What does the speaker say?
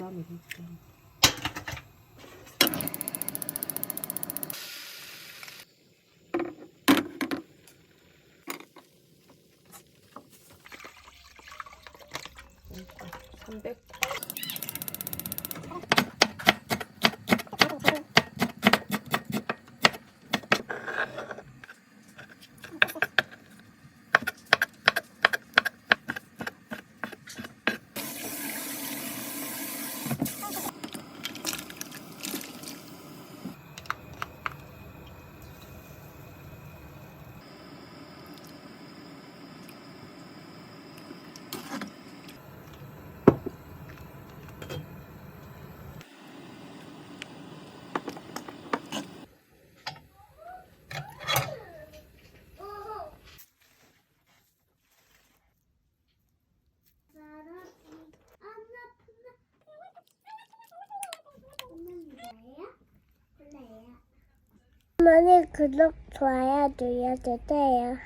삼백. 어머니 구독 좋아요 눌러주세요.